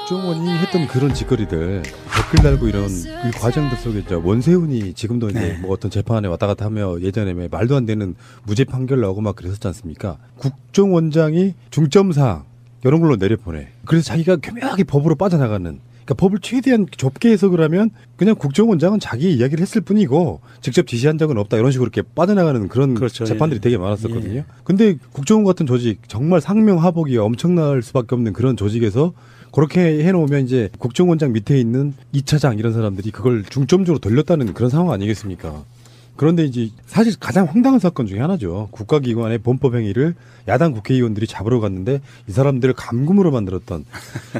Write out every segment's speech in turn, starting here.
국정원이 했던 그런 짓거리들 댓글 달고 이런 이 과정들 속에 저 원세훈이 지금도 이제 네. 뭐 어떤 재판에 왔다 갔다 하며 예전에 뭐 말도 안 되는 무죄 판결 나오고 막 그랬었지 않습니까? 국정원장이 중점사항 이런 걸로 내려보내. 그래서 자기가 교묘하게 법으로 빠져나가는. 그러니까 법을 최대한 좁게 해석을 하면 그냥 국정원장은 자기 이야기를 했을 뿐이고 직접 지시한 적은 없다 이런 식으로 이렇게 빠져나가는 그런 그렇죠. 재판들이 예. 되게 많았었거든요. 근데 국정원 같은 조직 정말 상명하복이 엄청날 수밖에 없는 그런 조직에서 그렇게 해놓으면 이제 국정원장 밑에 있는 이차장 이런 사람들이 그걸 중점적으로 돌렸다는 그런 상황 아니겠습니까? 그런데 이제 사실 가장 황당한 사건 중에 하나죠. 국가기관의 범법 행위를 야당 국회의원들이 잡으러 갔는데 이 사람들을 감금으로 만들었던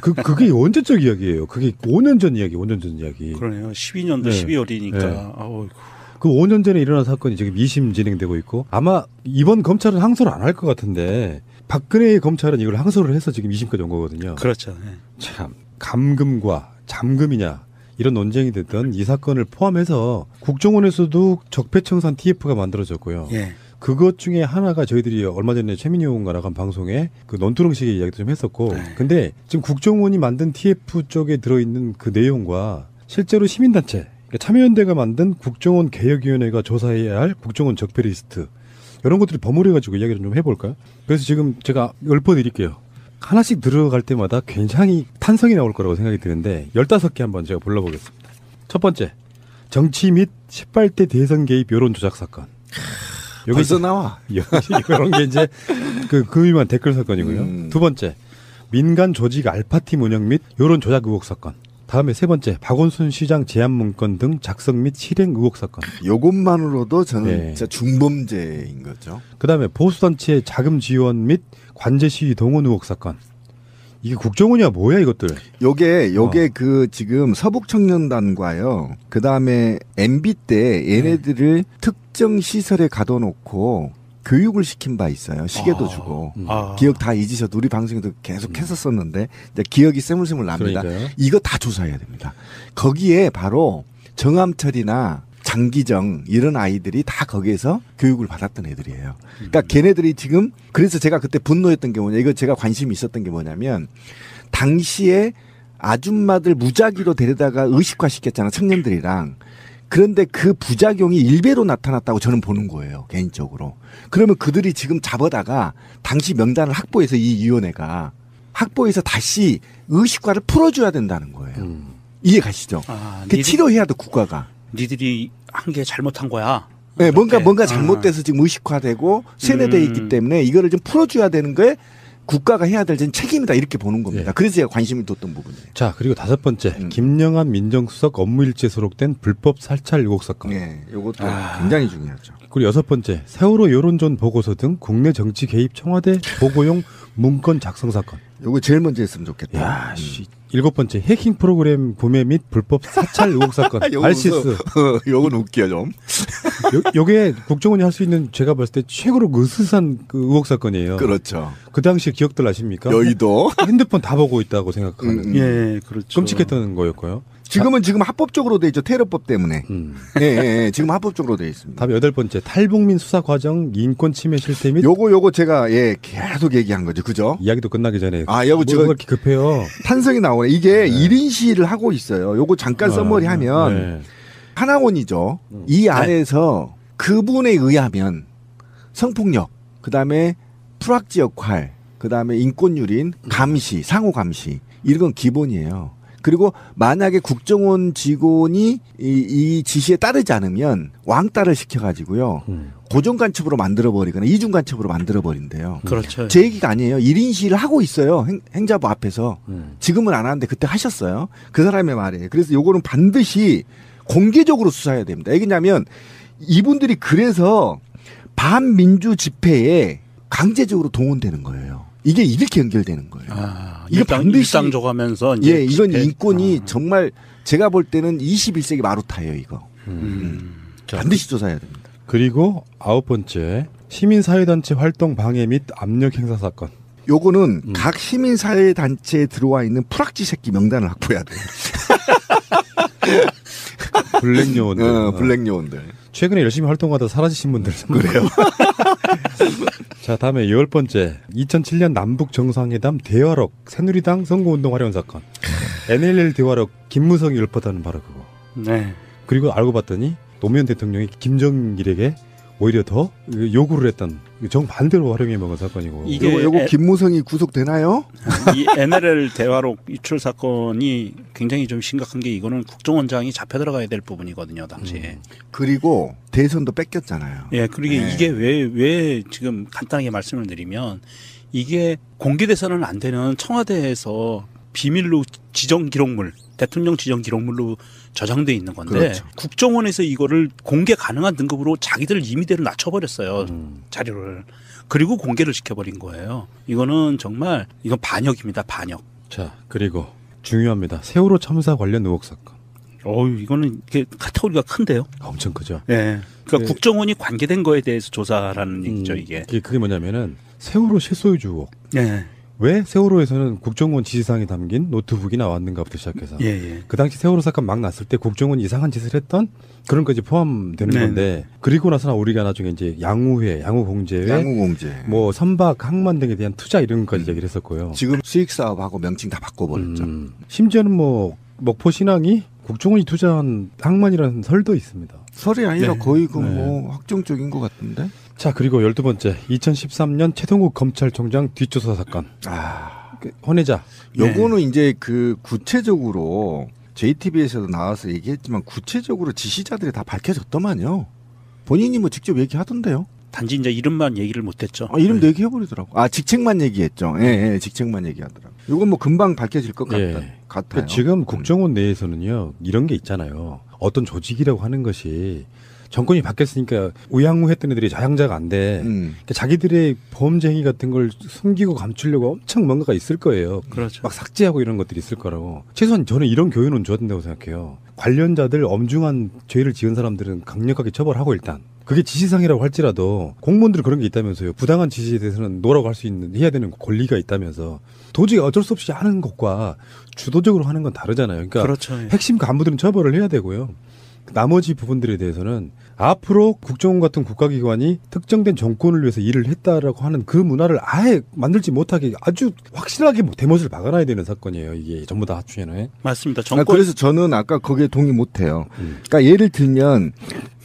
그 그게 언제적 이야기예요. 그게 5년 전 이야기, 5년 전 이야기. 그러네요. 12년도 네. 12월이니까. 네. 아우, 그 5년 전에 일어난 사건이 지금 2심 진행되고 있고 아마 이번 검찰은 항소를 안 할 것 같은데 박근혜의 검찰은 이걸 항소를 해서 지금 2심까지 온 거거든요. 그렇죠. 네. 참 감금과 잠금이냐 이런 논쟁이 됐던 이 사건을 포함해서 국정원에서도 적폐청산 TF가 만들어졌고요. 예. 그것 중에 하나가 저희들이 얼마 전에 최민희 의원과 나간 방송에 그 논두렁식의 이야기도 좀 했었고 네. 근데 지금 국정원이 만든 TF 쪽에 들어있는 그 내용과 실제로 시민단체 참여연대가 만든 국정원 개혁위원회가 조사해야 할 국정원 적폐 리스트 이런 것들이 버무려가지고 이야기를 좀 해볼까요? 그래서 지금 제가 읊어드릴게요. 하나씩 들어갈 때마다 굉장히 탄성이 나올 거라고 생각이 드는데 15개 한번 제가 불러보겠습니다. 첫 번째, 정치 및 18대 대선 개입 여론 조작 사건. 여기 벌써 나와. 이런 게 이제 그, 그 위만 댓글 사건이고요. 음. 두 번째, 민간 조직 알파팀 운영 및 여론 조작 의혹 사건. 다음에 세 번째, 박원순 시장 제안 문건 등 작성 및 실행 의혹 사건. 요것만으로도 저는 네. 진짜 중범죄인 거죠. 그 다음에 보수 단체 자금 지원 및 관제 시위 동원 의혹 사건. 이게 국정원이야 뭐야 이것들. 요게 요게 어. 그 지금 서북 청년단과요. 그 다음에 MB 때 얘네들을 특정 시설에 가둬 놓고 교육을 시킨 바 있어요. 시계도 아. 주고. 음. 아. 기억 다 잊으셔도 우리 방송에도 계속 했었었는데 이제 기억이 새물새물 납니다. 그러니까요. 이거 다 조사해야 됩니다. 거기에 바로 정암철이나 장기정 이런 아이들이 다 거기에서 교육을 받았던 애들이에요. 그러니까 걔네들이 지금 그래서 제가 그때 분노했던 게 뭐냐 이거 제가 관심이 있었던 게 뭐냐면 당시에 아줌마들 무작위로 데려다가 의식화 시켰잖아 청년들이랑 그런데 그 부작용이 일배로 나타났다고 저는 보는 거예요 개인적으로 그러면 그들이 지금 잡아다가 당시 명단을 확보해서 이 위원회가 확보해서 다시 의식화를 풀어줘야 된다는 거예요 음. 이해 가시죠 아, 그 치료해야 돼 국가가 니들이 한 게 잘못한 거야. 네, 뭔가 이렇게. 뭔가 아. 잘못돼서 지금 의식화되고 세뇌돼 음. 있기 때문에 이거를 좀 풀어줘야 되는 거에 국가가 해야 될전 책임이다 이렇게 보는 겁니다. 예. 그래서 제가 관심을 뒀던 부분이에요. 자 그리고 다섯 번째, 음. 김영한 민정수석 업무일지에 소록된 불법 살찰 의혹 사건. 예, 요것도 아. 굉장히 중요하죠. 그리고 여섯 번째, 세월호 여론전 보고서 등 국내 정치 개입 청와대 보고용 문건 작성 사건. 요거 제일 먼저 했으면 좋겠다. 야, 음. 씨. 일곱 번째, 해킹 프로그램 구매 및 불법 사찰 의혹 사건. 요거 알시스. 요건 웃겨 좀. 요, 요게 국정원이 할 수 있는 제가 봤을 때 최고로 으스스한 그 의혹 사건이에요. 그렇죠. 그 당시 기억들 아십니까? 여의도. 핸드폰 다 보고 있다고 생각하는 음, 예, 그렇죠. 끔찍했던 거였고요. 지금은 지금 합법적으로 돼 있죠. 테러법 때문에. 음. 예, 예, 예. 지금 합법적으로 돼 있습니다. 다음 여덟 번째, 탈북민 수사 과정 인권 침해 실태 및 요거 요거 제가 예 계속 얘기한 거죠. 그죠? 이야기도 끝나기 전에 아, 여보, 뭐가 이렇게 급해요. 탄성이 나오네. 이게 일 1인 시위를 하고 있어요. 요거 잠깐 써머리 아, 하면 네. 하나원이죠. 음. 이 안에서 그분에 의하면 성폭력, 그 다음에 프락지 역할, 그 다음에 인권유린, 감시, 상호 감시 이런 건 기본이에요. 그리고 만약에 국정원 직원이 이, 이 지시에 따르지 않으면 왕따를 시켜가지고요. 음. 고정 간첩으로 만들어버리거나 이중 간첩으로 만들어버린대요. 그렇죠. 제 얘기가 아니에요. 1인 시위를 하고 있어요. 행, 행자부 앞에서. 음. 지금은 안 하는데 그때 하셨어요. 그 사람의 말이에요. 그래서 요거는 반드시 공개적으로 수사해야 됩니다. 왜냐면 이분들이 그래서 반민주 집회에 강제적으로 동원되는 거예요. 이게 이렇게 연결되는 거예요. 아, 이거 일상, 반드시- 일상 줘가면서 이제 예, 이건 인권이 아, 정말 제가 볼 때는 21세기 마루타예요, 이거. 음. 자, 반드시 조사해야 됩니다. 그리고 아홉 번째, 시민사회단체 활동 방해 및 압력 행사 사건. 요거는 음. 각 시민사회 단체에 들어와 있는 프락지 새끼 명단을 확보해야 돼요. 블랙 요원들. 어, 블랙 요원들. 최근에 열심히 활동하다 사라지신 분들. 그래요. 자, 다음에 열 번째. 2007년 남북 정상회담 대화록 새누리당 선거운동 활용 사건. NLL 대화록 김무성이 읊었다는 바로 그거. 네. 그리고 알고 봤더니 노무현 대통령이 김정일에게 오히려 더 요구를 했던 정반대로 활용해 먹은 사건이고. 이게 요거, 김무성이 구속되나요? 이 NLL 대화록 유출 사건이 굉장히 좀 심각한 게 이거는 국정원장이 잡혀 들어가야 될 부분이거든요, 당시에. 그리고 대선도 뺏겼잖아요. 예, 그리고 네. 이게 왜, 왜 지금 간단하게 말씀을 드리면 이게 공개돼서는 안 되는 청와대에서 비밀로 지정 기록물, 대통령 지정 기록물로 저장돼 있는 건데 그렇죠. 국정원에서 이거를 공개 가능한 등급으로 자기들 임의대로 낮춰버렸어요. 음. 자료를. 그리고 공개를 시켜버린 거예요. 이거는 정말 이건 반역입니다. 반역. 자, 그리고 중요합니다. 세월호 참사 관련 의혹 사건. 어유 이거는 이게 카테고리가 큰데요. 엄청 크죠. 예. 그러니까 네. 국정원이 관계된 거에 대해서 조사라는 얘기죠, 음, 이게. 그게, 뭐냐면은 세월호 실소유주 의혹. 예. 왜 세월호에서는 국정원 지시사항이 담긴 노트북이 나왔는가부터 시작해서 예, 예. 그 당시 세월호 사건 막 났을 때 국정원이 이상한 짓을 했던 그런 것이 포함되는 네. 건데 그리고 나서나 우리가 나중에 이제 양우회, 양우공제회, 양우공제. 뭐 선박, 항만 등에 대한 투자 이런 것까지 얘기를 했었고요. 지금 수익 사업하고 명칭 다 바꿔버렸죠. 음, 심지어는 뭐 먹포 신항이 국정원이 투자한 항만이라는 설도 있습니다. 설이 아니라 네. 거의 그 네. 뭐 확정적인 것 같은데. 자 그리고 열두 번째 2013년 최동욱 검찰총장 뒷조사 사건 아, 그 혼외자 요거는 이제 그 구체적으로 JTBC에서도 나와서 얘기했지만 구체적으로 지시자들이 다 밝혀졌더만요. 본인이 뭐 직접 얘기하던데요. 단지 이제 이름만 얘기를 못했죠. 아, 이름 네. 얘기해버리더라고. 아, 직책만 얘기했죠. 예, 예, 직책만 얘기하더라고. 이건 뭐 금방 밝혀질 것 같다, 예. 같아요. 그러니까 지금 국정원 내에서는요 이런 게 있잖아요. 어떤 조직이라고 하는 것이 정권이 바뀌었으니까 우양우했던 애들이 자양자가 안 돼. 음. 그러니까 자기들의 범죄 행위 같은 걸 숨기고 감추려고 엄청 뭔가가 있을 거예요. 그렇죠. 막 삭제하고 이런 것들이 있을 거라고. 최소한 저는 이런 교훈은 줘야 된다고 생각해요. 관련자들 엄중한 죄를 지은 사람들은 강력하게 처벌하고 일단. 그게 지시상이라고 할지라도 공무원들 그런 게 있다면서요. 부당한 지시에 대해서는 노라고 할 수 있는 해야 되는 권리가 있다면서 도저히 어쩔 수 없이 하는 것과 주도적으로 하는 건 다르잖아요. 그러니까 그렇죠. 예. 핵심 간부들은 처벌을 해야 되고요. 나머지 부분들에 대해서는 앞으로 국정원 같은 국가기관이 특정된 정권을 위해서 일을 했다라고 하는 그 문화를 아예 만들지 못하게 아주 확실하게 뭐 대못을 박아놔야 되는 사건이에요. 이게 전부 다 합치에는. 맞습니다. 아, 정권 그래서 저는 아까 거기에 동의 못해요. 음. 그러니까 예를 들면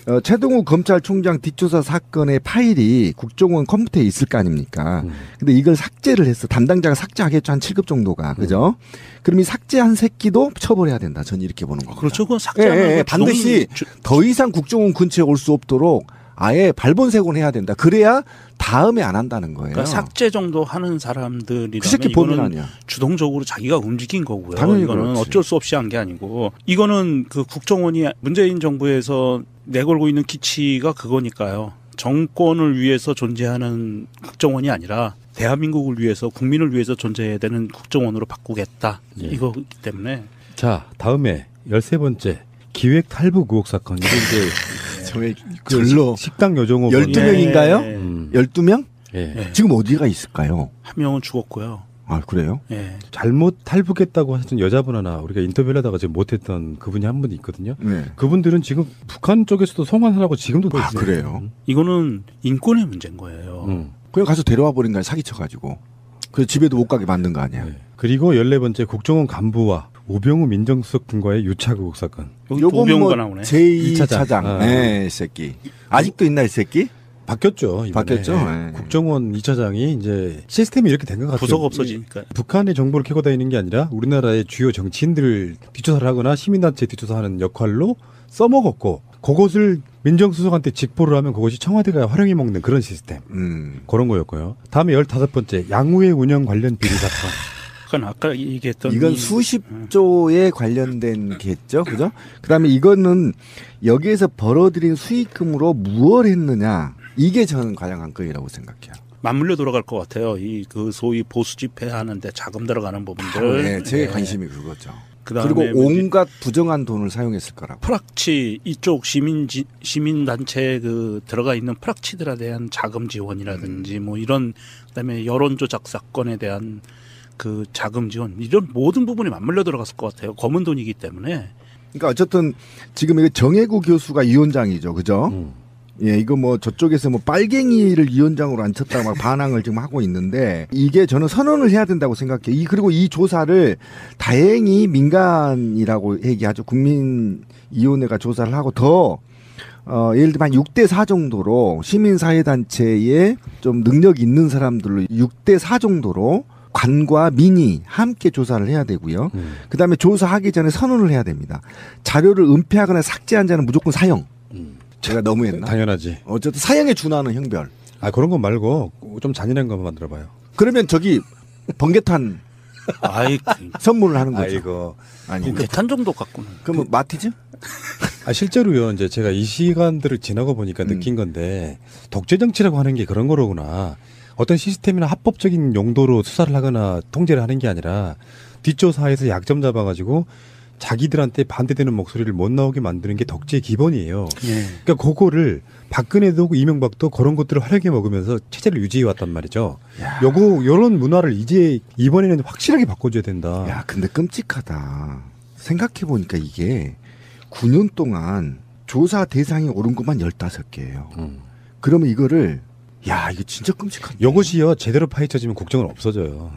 어, 최동욱 검찰총장 뒷조사 사건의 파일이 국정원 컴퓨터에 있을 거 아닙니까? 음. 근데 이걸 삭제를 했어. 담당자가 삭제하겠죠. 한 7급 정도가. 그죠? 그럼 이 삭제한 새끼도 처벌해야 된다. 저는 이렇게 보는 겁니다. 그렇죠. 그건 예, 삭제하는 예, 예. 거 반드시 주- 더 이상 국정원 근처에 올 수 없도록 아예 발본색원 해야 된다. 그래야 다음에 안 한다는 거예요. 그러니까 삭제 정도 하는 사람들이라면 그 새끼 범인 아니야. 주동적으로 자기가 움직인 거고요. 당연히 이거는 그렇지. 어쩔 수 없이 한 게 아니고 이거는 그 국정원이 문재인 정부에서 내걸고 있는 기치가 그거니까요. 정권을 위해서 존재하는 국정원이 아니라 대한민국을 위해서 국민을 위해서 존재해야 되는 국정원으로 바꾸겠다. 예. 이거기 때문에 자 다음에 열세 번째 기획 탈북 의혹 사건. 이게 이제 저의 그 절로 식- 식당 여종업. 열두 예. 명인가요? 음, 12명? 예. 예. 지금 어디가 있을까요? 한 명은 죽었고요. 아, 그래요? 예. 잘못 탈북했다고 하신 여자분 하나 우리가 인터뷰를 하다가 지금 못했던 그분이 한분 있거든요. 네. 그분들은 지금 북한 쪽에서도 송환하라고 지금도 아, 있어요. 그래요? 이거는 인권의 문제인 거예요. 음. 그냥 가서 데려와 버린 거야, 사기쳐가지고. 그래서 집에도 못 가게 만든 거 아니야. 네. 그리고 열네 번째 국정원 간부와 우병우 민정수석 등과의 유착 의혹 사건. 요건 오병우가 뭐 나오네. 제2 이 차장. 차장. 아. 네, 이 새끼. 아직도 있나, 이 새끼? 바뀌었죠. 이번에. 바뀌었죠? 네. 국정원 이차장이 이제 시스템이 이렇게 된 것 같아요. 부서가 없어지니까. 북한의 정보를 캐고 다니는 게 아니라 우리나라의 주요 정치인들 뒷조사를 하거나 시민단체 뒷조사하는 역할로 써먹었고 그것을 민정수석한테 직보를 하면 그것이 청와대가 활용해 먹는 그런 시스템. 음. 그런 거였고요. 다음에 열다섯 번째 양우의 운영 관련 비리 사건. 그건 아까 얘기했던 이건 이- 수십조에 관련된 게죠, 그죠? 그 다음에 이거는 여기에서 벌어들인 수익금으로 무엇을 했느냐. 이게 저는 가장 관건이라고 생각해요. 맞물려 돌아갈 것 같아요. 이 그 소위 보수 집회 하는데 자금 들어가는 부분들. 바로 네, 제 예. 관심이 그거죠. 그다음에 그리고 뭐지? 온갖 부정한 돈을 사용했을 거라고. 프락치 이쪽 시민 시민 단체 그 들어가 있는 프락치들에 대한 자금 지원이라든지 뭐 이런 그다음에 여론 조작 사건에 대한 그 자금 지원 이런 모든 부분이 맞물려 들어갔을 것 같아요. 검은 돈이기 때문에 그러니까 어쨌든 지금 이거 정혜구 교수가 위원장이죠, 그죠? 음. 예, 이거 뭐 저쪽에서 뭐 빨갱이를 위원장으로 앉혔다 막 반항을 지금 하고 있는데 이게 저는 선언을 해야 된다고 생각해요. 이 그리고 이 조사를 다행히 민간이라고 얘기하죠. 국민위원회가 조사를 하고 더 어, 예를 들면 한 6대 4 정도로 시민사회단체에 좀 능력 있는 사람들로 6대 4 정도로 관과 민이 함께 조사를 해야 되고요. 음. 그 다음에 조사하기 전에 선언을 해야 됩니다. 자료를 은폐하거나 삭제한 자는 무조건 사형. 음. 제가 너무 했나? 당연하지. 어쨌든 사형에 준하는 형별. 아 그런 거 말고 좀 잔인한 것만 만들어봐요. 그러면 저기 번개탄 아이, 선물을 하는 거죠. 아이고. 아니. 개탄 정도 갖고는. 그러면 마티즈? 아 실제로요. 이제 제가 이 시간들을 지나고 보니까 음. 느낀 건데 독재 정치라고 하는 게 그런 거로구나. 어떤 시스템이나 합법적인 용도로 수사를 하거나 통제를 하는 게 아니라 뒷조사에서 약점 잡아가지고 자기들한테 반대되는 목소리를 못 나오게 만드는 게 덕지의 기본이에요. 예. 그러니까 그거를 박근혜도 이명박도 그런 것들을 활용해 먹으면서 체제를 유지해 왔단 말이죠. 요거 요런 문화를 이제 이번에는 확실하게 바꿔줘야 된다. 야, 근데 끔찍하다. 생각해 보니까 이게 9년 동안 조사 대상이 오른 것만 15개예요. 음. 그러면 이거를 야, 이거 진짜 끔찍한데. 요것이요 제대로 파헤쳐지면 국정은 없어져요.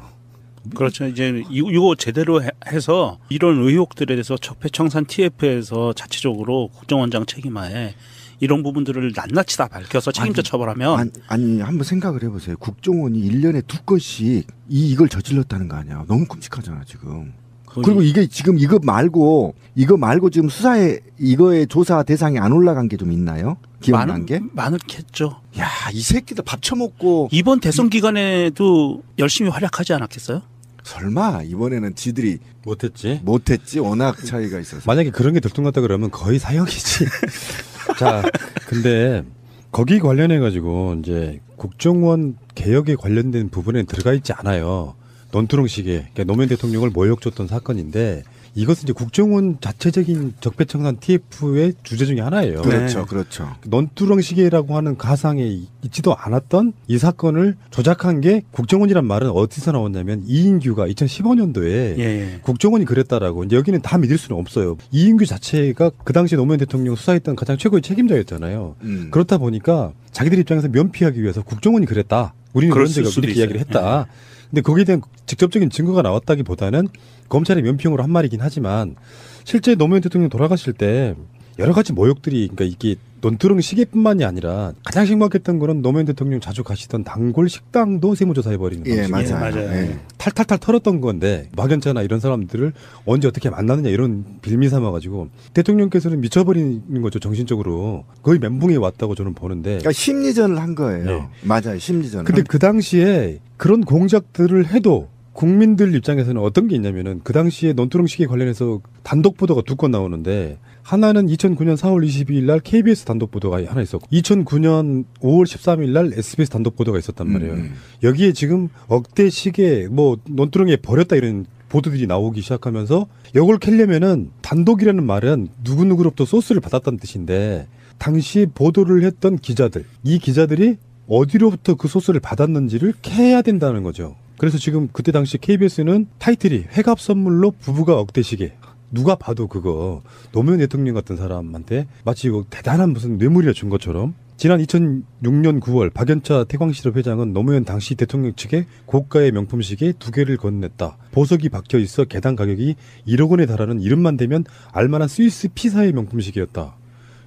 그렇죠. 이제 이- 이거 제대로 해- 해서 이런 의혹들에 대해서 적폐청산 TF에서 자체적으로 국정원장 책임하에 이런 부분들을 낱낱이 다 밝혀서 책임자 아니, 처벌하면 아니, 아니, 한번 생각을 해보세요. 국정원이 1년에 두 건씩 이, 이걸 저질렀다는 거 아니야. 너무 끔찍하잖아, 지금. 거의 그리고 이게 지금 이거 말고, 이거 말고 지금 수사에, 이거의 조사 대상이 안 올라간 게 좀 있나요? 기억난 많은 게? 많겠죠. 야, 이 새끼들 밥 처먹고, 이번 대선 기간에도 열심히 활약하지 않았겠어요? 설마, 이번에는 지들이 못했지. 못했지? 워낙 차이가 있어서. 만약에 그런 게 들통났다 그러면 거의 사형이지. 자, 근데 거기 관련해 가지고 이제 국정원 개혁에 관련된 부분에 들어가 있지 않아요. 논두렁식에 그러니까 노무현 대통령을 모욕줬던 사건인데 이것은 이제 국정원 자체적인 적폐청산 TF의 주제 중에 하나예요. 그렇죠, 그렇죠. 논두렁 시계라고 하는 가상에 있지도 않았던 이 사건을 조작한 게 국정원이란 말은 어디서 나왔냐면 이인규가 2015년도에 예. 예. 국정원이 그랬다라고 이제 여기는 다 믿을 수는 없어요. 이인규 자체가 그 당시 노무현 대통령 수사했던 가장 최고의 책임자였잖아요. 음. 그렇다 보니까 자기들 입장에서 면피하기 위해서 국정원이 그랬다. 우리는 그런 데가 수도 이렇게 이야기를 있어요. 했다. 근데 거기에 대한 직접적인 증거가 나왔다기보다는 검찰의 면피용으로 한 말이긴 하지만 실제 노무현 대통령 돌아가실 때 여러 가지 모욕들이 그러니까 이게 논두렁 시계뿐만이 아니라 가장 심각했던 거는 노무현 대통령 자주 가시던 단골 식당도 세무조사해 버리는 예, 방식. 맞아요. 맞아요. 예. 탈탈탈 털었던 건데 막연차나 이런 사람들을 언제 어떻게 만나느냐 이런 빌미 삼아 가지고 대통령께서는 미쳐버리는 거죠 정신적으로 거의 멘붕에 왔다고 저는 보는데 그러니까 심리전을 한 거예요. 네. 맞아요, 심리전. 근데 그 당시에 그런 공작들을 해도 국민들 입장에서는 어떤 게 있냐면은 그 당시에 논두렁 시계 관련해서 단독 보도가 두 건 나오는데 하나는 2009년 4월 22일 날 KBS 단독 보도가 하나 있었고 2009년 5월 13일 날 SBS 단독 보도가 있었단 말이에요. 음, 음. 여기에 지금 억대 시계 뭐 논두렁에 버렸다 이런 보도들이 나오기 시작하면서 이걸 캘려면은 단독이라는 말은 누구누구로부터 소스를 받았다는 뜻인데 당시 보도를 했던 기자들 이 기자들이 어디로부터 그 소스를 받았는지를 캐야 된다는 거죠. 그래서 지금 그때 당시 KBS는 타이틀이 회갑 선물로 부부가 억대 시계 누가 봐도 그거 노무현 대통령 같은 사람한테 마치 이거 대단한 무슨 뇌물이라 준 것처럼 지난 2006년 9월 박연차 태광실업 회장은 노무현 당시 대통령 측에 고가의 명품 시계 두 개를 건넸다. 보석이 박혀 있어 개당 가격이 1억 원에 달하는 이름만 되면 알만한 스위스 피사의 명품 시계였다.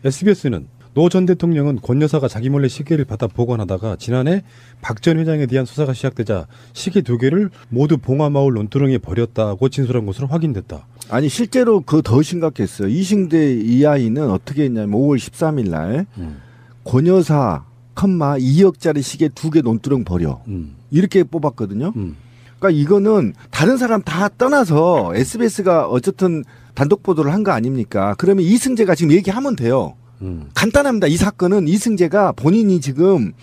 SBS는 노 전 대통령은 권 여사가 자기 몰래 시계를 받아 보관하다가 지난해 박 전 회장에 대한 수사가 시작되자 시계 두 개를 모두 봉화마을 논두렁에 버렸다고 진술한 것으로 확인됐다. 아니 실제로 그 더 심각했어요. 이승대 이 아이는 어떻게 했냐면 5월 13일 날 권여사 컴마 2억짜리 시계 두 개 논두렁 버려 음, 이렇게 뽑았거든요. 음. 그러니까 이거는 다른 사람 다 떠나서 SBS가 어쨌든 단독 보도를 한 거 아닙니까? 그러면 이승재가 지금 얘기하면 돼요. 음. 간단합니다. 이 사건은 이승재가 본인이 지금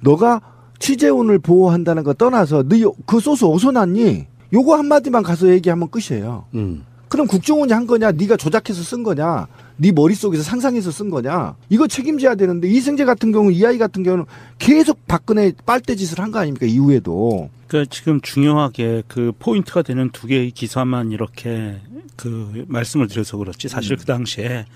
너가 취재원을 보호한다는 거 떠나서 너그 소스 어디서 났니? 요거 한마디만 가서 얘기하면 끝이에요. 음. 그럼 국정원이 한 거냐? 네가 조작해서 쓴 거냐? 네 머릿속에서 상상해서 쓴 거냐? 이거 책임져야 되는데 이승재 같은 경우 이 아이 같은 경우는 계속 박근혜 빨대짓을 한 거 아닙니까? 이후에도. 그러니까 지금 중요하게 그 포인트가 되는 두 개의 기사만 이렇게 그 말씀을 드려서 그렇지 사실 그 당시에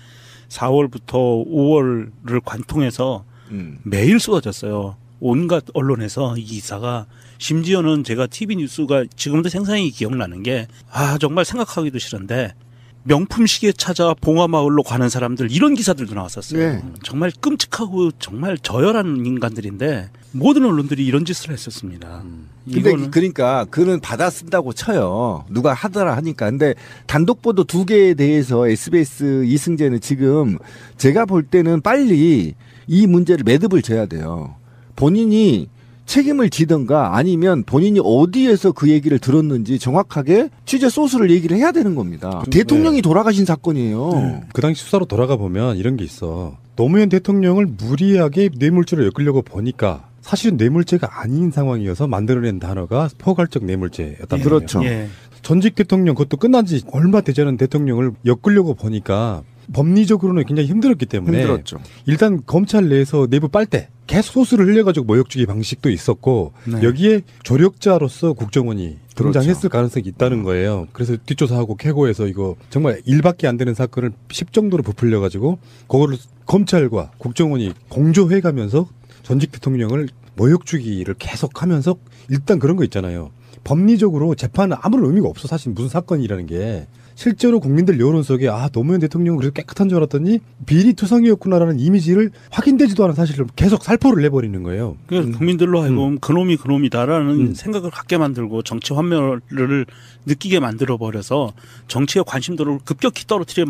4월부터 5월을 관통해서 음. 매일 쏟아졌어요. 온갖 언론에서 이 기사가 심지어는 제가 TV 뉴스가 지금도 생생히 기억나는 게 아 정말 생각하기도 싫은데 명품 시계 찾아 봉화마을로 가는 사람들 이런 기사들도 나왔었어요. 네. 정말 끔찍하고 정말 저열한 인간들인데 모든 언론들이 이런 짓을 했었습니다. 근데 이거는 그러니까 그는 받아 쓴다고 쳐요. 누가 하더라 하니까. 근데 단독 보도 두 개에 대해서 SBS 이승재는 지금 제가 볼 때는 빨리 이 문제를 매듭을 져야 돼요. 본인이 책임을 지던가 아니면 본인이 어디에서 그 얘기를 들었는지 정확하게 취재 소스를 얘기를 해야 되는 겁니다. 대통령이 돌아가신 사건이에요. 그 당시 수사로 돌아가 보면 이런 게 있어. 노무현 대통령을 무리하게 뇌물죄로 엮으려고 보니까 사실은 뇌물죄가 아닌 상황이어서 만들어낸 단어가 포괄적 뇌물죄였단 말이에요. 그렇죠. 예. 전직 대통령 그것도 끝난 지 얼마 되지 않은 대통령을 엮으려고 보니까 법리적으로는 굉장히 힘들었기 때문에 힘들었죠. 일단 검찰 내에서 내부 빨대 계속 소스를 흘려가지고 모욕주기 방식도 있었고 네. 여기에 조력자로서 국정원이 그렇죠. 등장했을 가능성이 있다는 거예요. 그래서 뒷조사하고 캐고해서 이거 정말 일밖에 안 되는 사건을 10정도로 부풀려가지고 그거를 검찰과 국정원이 공조해가면서 전직 대통령을 모욕주기를 계속하면서 일단 그런 거 있잖아요. 법리적으로 재판은 아무런 의미가 없어 사실 무슨 사건이라는 게 실제로 국민들 여론 속에 아 노무현 대통령은 그래도 깨끗한 줄 알았더니 비리 투성이었구나라는 이미지를 확인되지도 않은 사실을 계속 살포를 내버리는 거예요. 그 국민들로 하여금 그놈이 그놈이다라는 음. 생각을 갖게 만들고 정치 환멸을 느끼게 만들어 버려서 정치의 관심도를 급격히 떨어뜨려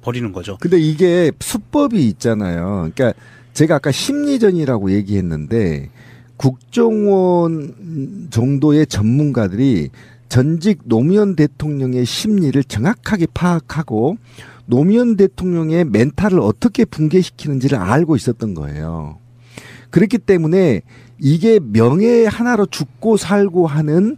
버리는 거죠. 근데 이게 수법이 있잖아요. 그러니까 제가 아까 심리전이라고 얘기했는데 국정원 정도의 전문가들이 전직 노무현 대통령의 심리를 정확하게 파악하고 노무현 대통령의 멘탈을 어떻게 붕괴시키는지를 알고 있었던 거예요. 그렇기 때문에 이게 명예 하나로 죽고 살고 하는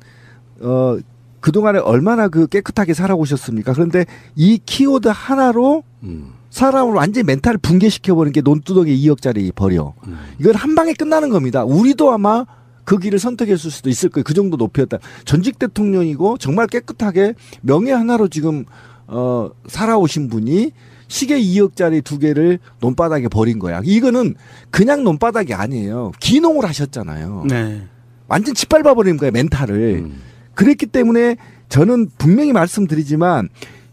어 그동안에 얼마나 그 깨끗하게 살아오셨습니까? 그런데 이 키워드 하나로 음. 사람을 완전히 멘탈을 붕괴시켜버리는 게 논두덩이 2억짜리 버려. 음. 이건 한 방에 끝나는 겁니다. 우리도 아마 그 길을 선택했을 수도 있을 거예요. 그 정도 높이였다. 전직 대통령이고 정말 깨끗하게 명예 하나로 지금 어 살아오신 분이 시계 2억짜리 두 개를 논바닥에 버린 거야. 이거는 그냥 논바닥이 아니에요. 기농을 하셨잖아요. 네. 완전 짓밟아 버린 거예요. 멘탈을. 음. 그랬기 때문에 저는 분명히 말씀드리지만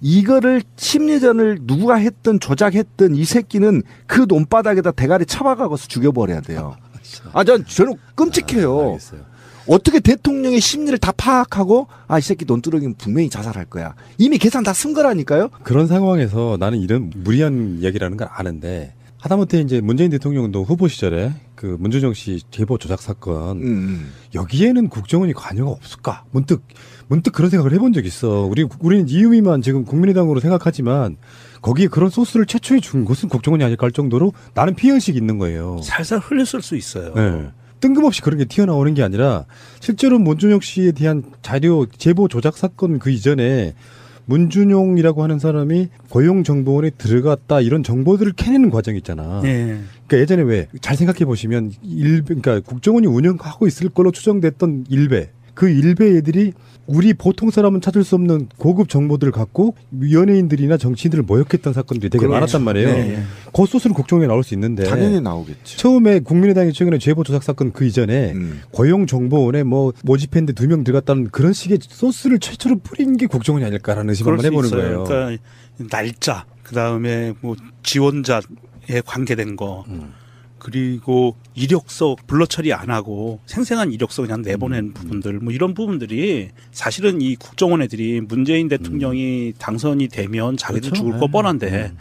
이거를 심리전을 누가 했든 조작했든 이 새끼는 그 논바닥에다 대가리 쳐박아서 죽여버려야 돼요. 아, 전 저는 끔찍해요. 아. 어떻게 대통령의 심리를 다 파악하고 아 이 새끼 논두렁이면 분명히 자살할 거야. 이미 계산 다 쓴 거라니까요. 그런 상황에서 나는 이런 무리한 이야기라는 걸 아는데 하다못해 이제 문재인 대통령도 후보 시절에 그 문준영 씨 제보 조작 사건 음. 여기에는 국정원이 관여가 없을까? 문득 문득 그런 생각을 해본 적 있어. 우리 우리는 이유미만 지금 국민의당으로 생각하지만 거기에 그런 소스를 최초에 준 것은 국정원이 아닐까 할 정도로 나는 피해의식이 있는 거예요. 살살 흘렸을 수 있어요. 네. 뜬금없이 그런 게 튀어나오는 게 아니라 실제로 문준용 씨에 대한 자료 제보 조작 사건 그 이전에 문준용이라고 하는 사람이 고용정보원에 들어갔다 이런 정보들을 캐내는 과정이 있잖아. 네. 그러니까 예전에 왜 잘 생각해 보시면 일베 그러니까 국정원이 운영하고 있을 걸로 추정됐던 일베 그 일베 애들이 우리 보통 사람은 찾을 수 없는 고급 정보들을 갖고 연예인들이나 정치인들을 모욕했던 사건들이 되게 그렇죠. 많았단 말이에요. 네. 그 소스는 국정원에 나올 수 있는데 당연히 나오겠죠. 처음에 국민의당이 최근에 제보 조작 사건 그 이전에 음. 고용정보원에 뭐 모집했는데 두 명 들어갔다는 그런 식의 소스를 최초로 뿌린 게 국정원이 아닐까라는 의심 그럴 한번 수 해보는 있어요. 거예요. 그러니까 날짜, 그 다음에 뭐 지원자 에 관계된 거, 음. 그리고 이력서 불러 처리 안 하고 생생한 이력서 그냥 내보낸 음. 부분들, 뭐 이런 부분들이 사실은 이 국정원 애들이 문재인 대통령이 당선이 되면 자기들 음. 그렇죠. 죽을 거 네. 뻔한데 음.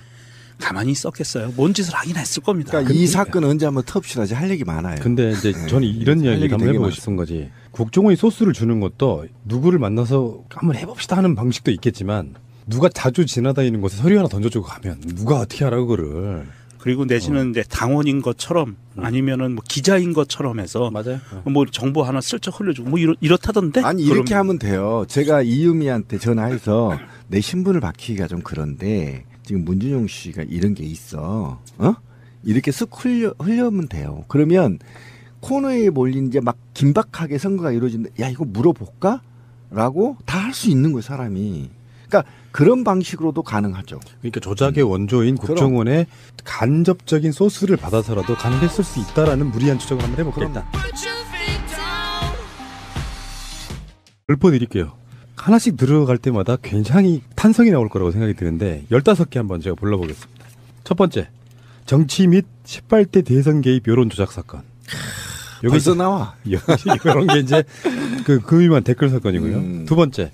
가만히 있었겠어요. 뭔 짓을 하긴 했을 겁니다. 그러니까 이 사건 언제 한번 텁시다. 할 얘기 많아요. 근데 이제 네. 저는 이런 할 이야기 얘기 한번 되게 해보고 많습니다. 싶은 거지. 국정원이 소스를 주는 것도 누구를 만나서 한번 해봅시다 하는 방식도 있겠지만 누가 자주 지나다니는 곳에 서류 하나 던져주고 가면 누가 어떻게 알아 그거를. 그리고 내지는 이제 당원인 것처럼 아니면은 뭐 기자인 것처럼 해서 맞아요. 뭐 정보 하나 슬쩍 흘려주고 뭐 이렇, 이렇다던데. 아니 이렇게 그럼 하면 돼요. 제가 이유미한테 전화해서 내 신분을 밝히기가 좀 그런데 지금 문준용 씨가 이런 게 있어. 어? 이렇게 쓱 흘려 흘려면 돼요. 그러면 코너에 몰린 이제 막 긴박하게 선거가 이루어진다. 야 이거 물어볼까? 라고 다 할 수 있는 거예요 사람이. 그러니까 그런 방식으로도 가능하죠. 그러니까 조작의 원조인 국정원의 간접적인 소스를 받아서라도 가능했을 수 있다라는 무리한 추정을 한번 해볼겠다. 읊어드릴게요. 하나씩 들어갈 때마다 굉장히 탄성이 나올 거라고 생각이 드는데 15개 한번 제가 불러보겠습니다. 첫 번째, 정치 및 18대 대선 개입 여론 조작 사건. 벌써 나와. 이런 게 이제 그 금위만 댓글 사건이고요. 음. 두 번째,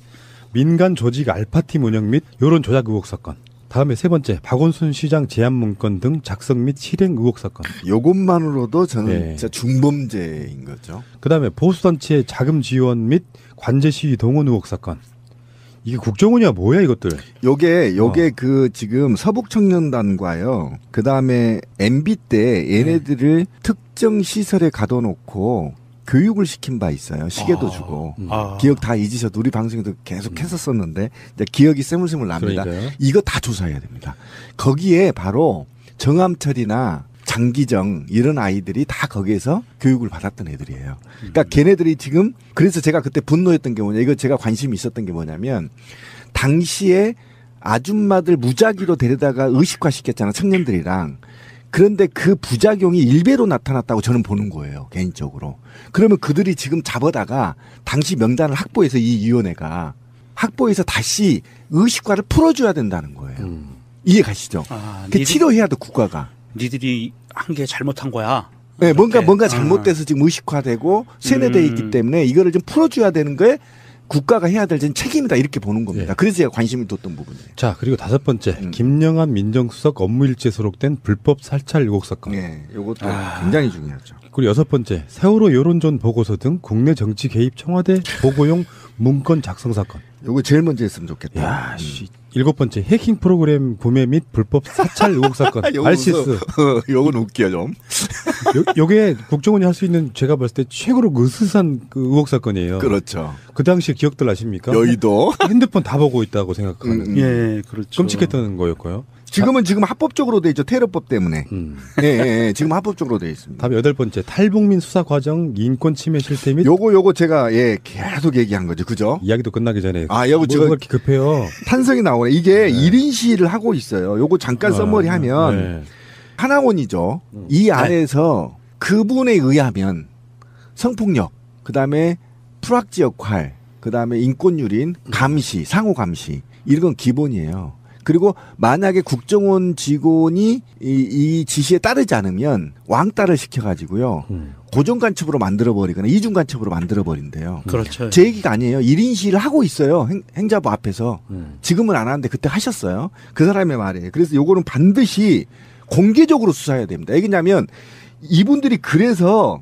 민간 조직 알파팀 운영 및 여론 조작 의혹 사건. 다음에 세 번째, 박원순 시장 제안 문건 등 작성 및 실행 의혹 사건. 요것만으로도 저는 네. 진짜 중범죄인 거죠. 그 다음에 보수 단체 자금 지원 및 관제 시위 동원 의혹 사건. 이게 국정원이야 뭐야 이것들. 요게 요게 어. 그 지금 서북 청년단과요. 그 다음에 MB 때 얘네들을 특정 시설에 가둬놓고 교육을 시킨 바 있어요. 시계도 아. 주고. 음. 아. 기억 다 잊으셔도 우리 방송에도 계속 했었었는데 이제 기억이 새물새물 납니다. 그러니까요. 이거 다 조사해야 됩니다. 거기에 바로 정암철이나 장기정 이런 아이들이 다 거기에서 교육을 받았던 애들이에요. 그러니까 걔네들이 지금 그래서 제가 그때 분노했던 게 뭐냐 이거 제가 관심이 있었던 게 뭐냐면 당시에 아줌마들 무작위로 데려다가 의식화 시켰잖아 청년들이랑 그런데 그 부작용이 일배로 나타났다고 저는 보는 거예요 개인적으로 그러면 그들이 지금 잡아다가 당시 명단을 확보해서 이 위원회가 확보해서 다시 의식화를 풀어줘야 된다는 거예요 음. 이해 가시죠? 아, 그 치료해야 돼 국가가. 니들이 한 게 잘못한 거야. 네, 뭔가 이렇게. 뭔가 아. 잘못돼서 지금 의식화되고 세뇌돼 음. 있기 때문에 이거를 좀 풀어줘야 되는 거에 국가가 해야 될전 책임이다 이렇게 보는 겁니다. 예. 그래서 제가 관심을 뒀던 부분이에요. 자 그리고 다섯 번째, 음. 김영한 민정수석 업무일지에 소록된 불법 살찰 의혹 사건. 네, 이것도 아. 굉장히 중요하죠. 그리고 여섯 번째, 세월호 여론전 보고서 등 국내 정치 개입 청와대 보고용 문건 작성 사건. 요거 제일 먼저 했으면 좋겠다. 야, 음. 씨. 일곱 번째, 해킹 프로그램 구매 및 불법 사찰 의혹 사건. 요거 알시스. 웃어. 요건 웃겨 좀. 요, 요게 국정원이 할 수 있는 제가 봤을 때 최고로 으스스한 그 의혹 사건이에요. 그렇죠. 그 당시 기억들 아십니까? 여의도. 핸드폰 다 보고 있다고 생각하는 음, 음. 예, 그렇죠. 끔찍했던 거였고요. 지금은 지금 합법적으로 돼 있죠. 테러법 때문에. 음. 예, 예, 예. 지금 합법적으로 돼 있습니다. 다음 여덟 번째, 탈북민 수사 과정 인권 침해 실태 및 요거 요거 제가 예 계속 얘기한 거죠. 그죠? 이야기도 끝나기 전에 아, 여보, 뭐, 뭐가 이렇게 급해요. 탄성이 나오네. 이게 일 1인 시위를 하고 있어요. 요거 잠깐 써머리 아, 하면 네. 하나원이죠. 음. 이 안에서 그분에 의하면 성폭력, 그 다음에 프락지 역할, 그 다음에 인권유린, 감시, 상호 감시 이런 건 기본이에요. 그리고 만약에 국정원 직원이 이, 이 지시에 따르지 않으면 왕따를 시켜가지고요 음. 고정 간첩으로 만들어 버리거나 이중 간첩으로 만들어 버린대요. 그렇죠. 제 얘기가 아니에요. 1인 시위를 하고 있어요. 행, 행자부 앞에서. 음. 지금은 안 하는데 그때 하셨어요. 그 사람의 말이에요. 그래서 요거는 반드시 공개적으로 수사해야 됩니다. 왜냐면 이분들이 그래서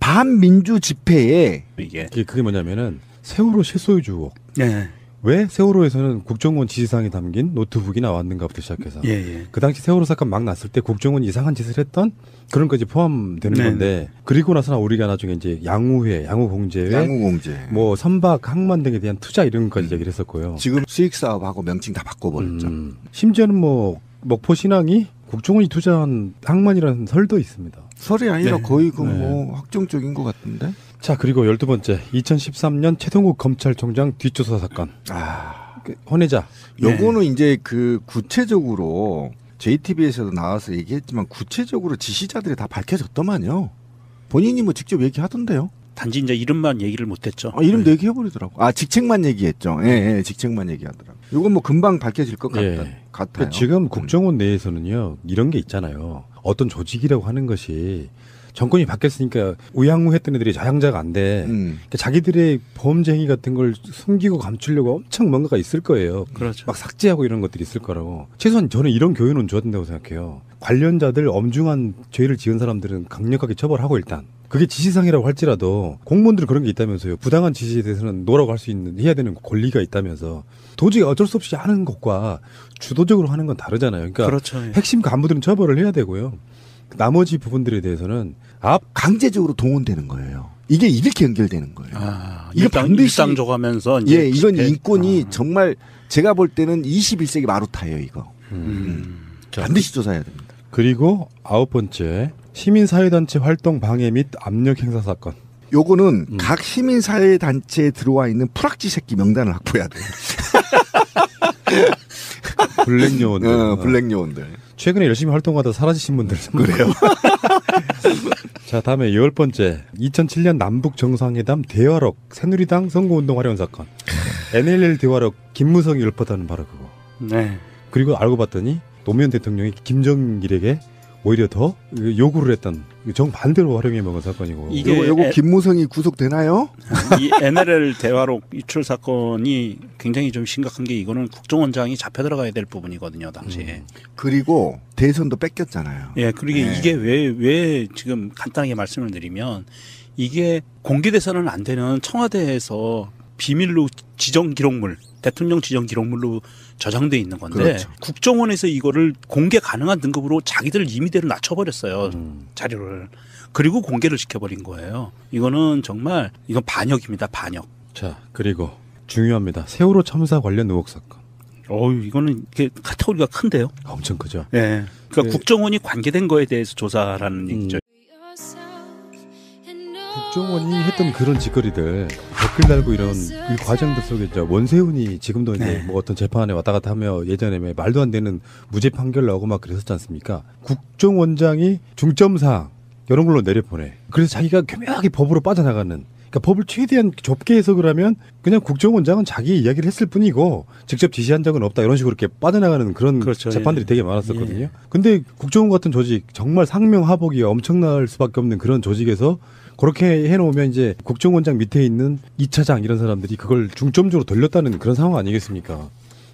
반민주 집회에 이게. 그게, 뭐냐면은 세월호 실소유주 의혹. 예, 왜 세월호에서는 국정원 지시사항이 담긴 노트북이 나왔는가부터 시작해서 예, 예. 그 당시 세월호 사건 막 났을 때 국정원 이상한 짓을 했던 그런 것이 포함되는 네. 건데 그리고 나서나 우리가 나중에 이제 양우회, 양우공제회, 양우공제. 뭐 선박, 항만 등에 대한 투자 이런 것까지 음. 얘기를 했었고요. 지금 수익 사업하고 명칭 다 바꿔버렸죠. 음, 심지어는 뭐 먹포 신항이 국정원이 투자한 항만이라는 설도 있습니다. 설이 아니라 네. 거의 그 네. 뭐 확정적인 것 같은데. 자 그리고 열두 번째 2013년 최동욱 검찰총장 뒷조사 사건 아, 그 헌혜자 요거는 이제 그 구체적으로 JTBC에서도 나와서 얘기했지만 구체적으로 지시자들이 다 밝혀졌더만요. 본인이 뭐 직접 얘기하던데요. 단지 이제 이름만 얘기를 못했죠. 아, 이름도 얘기해버리더라고. 아, 직책만 얘기했죠. 예, 예, 직책만 얘기하더라고. 요건 뭐 금방 밝혀질 것 같다, 예. 같아요. 그러니까 지금 국정원 내에서는요 이런 게 있잖아요. 어떤 조직이라고 하는 것이 정권이 바뀌었으니까 우양우했던 애들이 자양자가 안 돼. 음. 그러니까 자기들의 범죄 행위 같은 걸 숨기고 감추려고 엄청 뭔가가 있을 거예요. 그렇죠. 막 삭제하고 이런 것들이 있을 거라고. 최소한 저는 이런 교훈은 줘야 된다고 생각해요. 관련자들 엄중한 죄를 지은 사람들은 강력하게 처벌하고 일단. 그게 지시상이라고 할지라도 공무원들 그런 게 있다면서요. 부당한 지시에 대해서는 노라고 할 수 있는 해야 되는 권리가 있다면서 도저히 어쩔 수 없이 하는 것과 주도적으로 하는 건 다르잖아요. 그러니까 그렇죠. 예. 핵심 간부들은 처벌을 해야 되고요. 나머지 부분들에 대해서는 앞 강제적으로 동원되는 거예요. 이게 이렇게 연결되는 거예요. 아, 이거 일상, 반드시- 일상조가면서 이제 예, 이건 집회- 인권이 아, 정말 제가 볼 때는 21세기 마루타예요, 이거. 음. 자, 반드시 조사해야 됩니다. 그리고 아홉 번째 시민 사회 단체 활동 방해 및 압력 행사 사건. 요거는 음. 각 시민 사회 단체에 들어와 있는 프락지 새끼 명단을 확보해야 돼요. 블랙 요원들. 어, 블랙 요원들. 최근에 열심히 활동하다 사라지신 분들. 그래요. 자, 다음에 열 번째. 2007년 남북 정상회담 대화록 새누리당 선거운동 활용 사건. NLL 대화록 김무성이 읊었다는 바로 그거. 네. 그리고 알고 봤더니 노무현 대통령이 김정일에게 오히려 더 요구를 했던 정반대로 활용해 먹은 사건이고. 이게 요거, 요거 에- 김무성이 구속되나요? 이 NLL 대화록 유출 사건이 굉장히 좀 심각한 게 이거는 국정원장이 잡혀 들어가야 될 부분이거든요, 당시에. 그리고 대선도 뺏겼잖아요. 예, 그리고 네. 이게 왜, 왜 지금 간단하게 말씀을 드리면 이게 공개돼서는 안 되는 청와대에서 비밀로 지정 기록물, 대통령 지정 기록물로 저장돼 있는 건데 그렇죠. 국정원에서 이거를 공개 가능한 등급으로 자기들 임의대로 낮춰버렸어요. 음. 자료를. 그리고 공개를 시켜버린 거예요. 이거는 정말 이건 반역입니다. 반역. 자, 그리고 중요합니다. 세월호 참사 관련 의혹 사건. 어유 이거는 이게 카테고리가 큰데요. 엄청 크죠. 예. 그러니까 네. 국정원이 관계된 거에 대해서 조사라는 얘기죠. 국정원이 했던 그런 짓거리들 댓글 달고 이런 이 과정들 속에 저 원세훈이 지금도 이제 네. 뭐 어떤 재판에 왔다 갔다 하며 예전에 왜 말도 안 되는 무죄 판결 나오고 막 그랬었지 않습니까? 국정원장이 중점사항 이런 걸로 내려보내. 그래서 자기가 교묘하게 법으로 빠져나가는. 그러니까 법을 최대한 좁게 해석을 하면 그냥 국정원장은 자기 이야기를 했을 뿐이고 직접 지시한 적은 없다 이런 식으로 이렇게 빠져나가는 그런 그렇죠. 재판들이 예. 되게 많았었거든요. 근데 국정원 같은 조직 정말 상명하복이 엄청날 수밖에 없는 그런 조직에서 그렇게 해놓으면 이제 국정원장 밑에 있는 이차장 이런 사람들이 그걸 중점적으로 돌렸다는 그런 상황 아니겠습니까?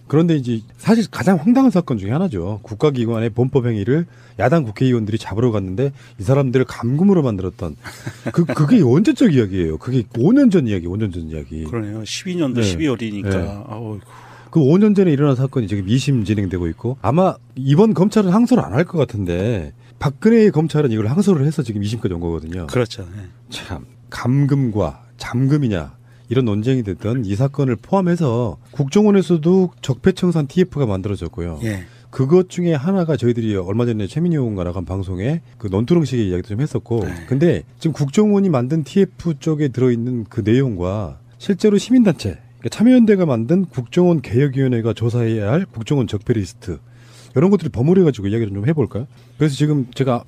그런데 이제 사실 가장 황당한 사건 중에 하나죠. 국가기관의 범법행위를 야당 국회의원들이 잡으러 갔는데 이 사람들을 감금으로 만들었던 그 그게 언제적 이야기예요. 그게 5년 전 이야기, 5년 전 이야기. 그러네요. 12년도 네. 12월이니까. 네. 아우, 그 5년 전에 일어난 사건이 지금 2심 진행되고 있고 아마 이번 검찰은 항소를 안 할 것 같은데 박근혜의 검찰은 이걸 항소를 해서 지금 2심까지 온 거거든요. 그렇죠. 네. 참 감금과 잠금이냐 이런 논쟁이 됐던 이 사건을 포함해서 국정원에서도 적폐청산 TF가 만들어졌고요. 예. 그것 중에 하나가 저희들이 얼마 전에 최민희 의원과 나간 방송에 그 논두렁식의 이야기도 좀 했었고 네. 근데 지금 국정원이 만든 TF 쪽에 들어있는 그 내용과 실제로 시민단체 그러니까 참여연대가 만든 국정원 개혁위원회가 조사해야 할 국정원 적폐 리스트 이런 것들이 버무려 가지고 이야기를 좀 해볼까요? 그래서 지금 제가